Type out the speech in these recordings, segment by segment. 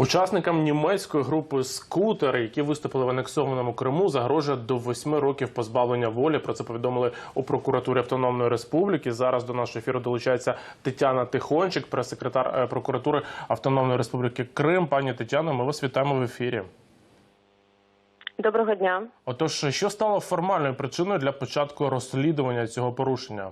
Учасникам німецької групи скутери, які виступили в анексованому Криму, загрожує до восьми років позбавлення волі. Про це повідомили у прокуратурі Автономної Республіки. Зараз до нашого ефіру долучається Тетяна Тихончик, прес-секретар е, прокуратури Автономної Республіки Крим. Пані Тетяно, ми вас вітаємо в ефірі. Доброго дня. Отож, що стало формальною причиною для початку розслідування цього порушення?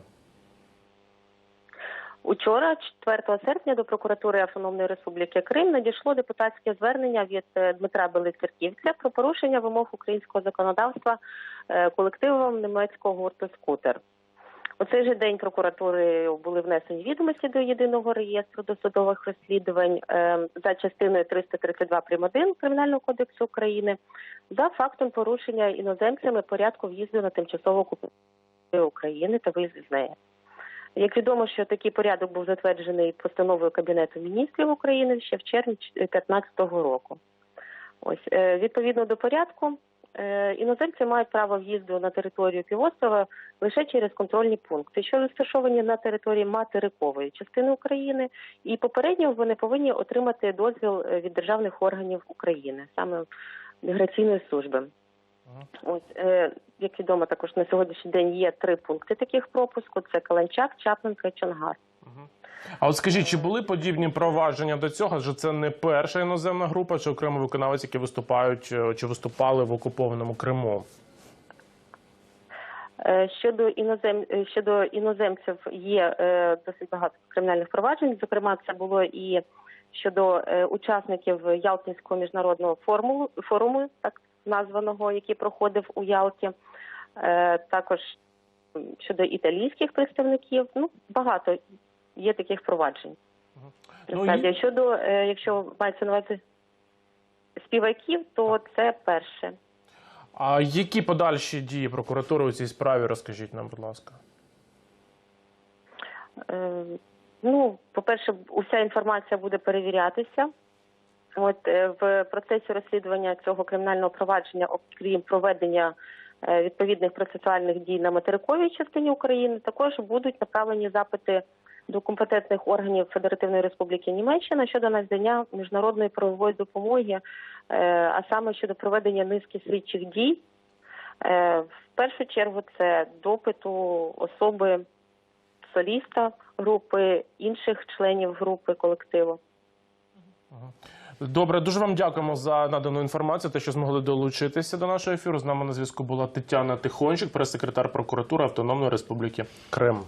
Учора, 4 серпня, до прокуратури Автономної Республіки Крим надійшло депутатське звернення від е, Дмитра Белицерківця про порушення вимог українського законодавства е, колективом німецького гурту Скутер. У цей же день прокуратури були внесені відомості до єдиного реєстру досудових розслідувань е, за частиною 332 прим. 1 Кримінального кодексу України за фактом порушення іноземцями порядку в'їзду на тимчасово окуповану України та виїзду з неї. Як відомо, що такий порядок був затверджений постановою Кабінету міністрів України ще в червні 2015 року. Ось е, відповідно до порядку, е, іноземці мають право в'їзду на територію півострова лише через контрольні пункти, що розташовані на території материкової частини України, і попередньо вони повинні отримати дозвіл е, від державних органів України, саме міграційної служби. Ось е, як відомо, також на сьогоднішній день є три пункти таких пропуску: це Каланчак, Чаплинка і Чонгар. А от скажіть, чи були подібні провадження до цього? Адже це не перша іноземна група чи окремі виконавець, які виступають е, чи виступали в окупованому Криму? Е, Щодо інозем щодо іноземців є е, досить багато кримінальних проваджень. Зокрема, це було і щодо е, учасників Ялтинського міжнародного форуму, форуму, так названого, який проходив у Ялті. Е, Також щодо італійських представників. Ну багато є таких проваджень. Ну, і- щодо е, якщо мається на увазі співаків, то це перше. А які подальші дії прокуратури у цій справі? Розкажіть нам, будь ласка. Е, Ну, по-перше, уся інформація буде перевірятися. От е, в процесі розслідування цього кримінального провадження, окрім проведення е, відповідних процесуальних дій на материковій частині України, також будуть направлені запити до компетентних органів Федеративної Республіки Німеччина щодо надання міжнародної правової допомоги, е, а саме щодо проведення низки слідчих дій. В першу чергу це допиту особи соліста групи, інших членів групи колективу. Добре, дуже вам дякуємо за надану інформацію, те, що змогли долучитися до нашого ефіру. З нами на зв'язку була Тетяна Тихончик, прес-секретар прокуратури Автономної Республіки Крим.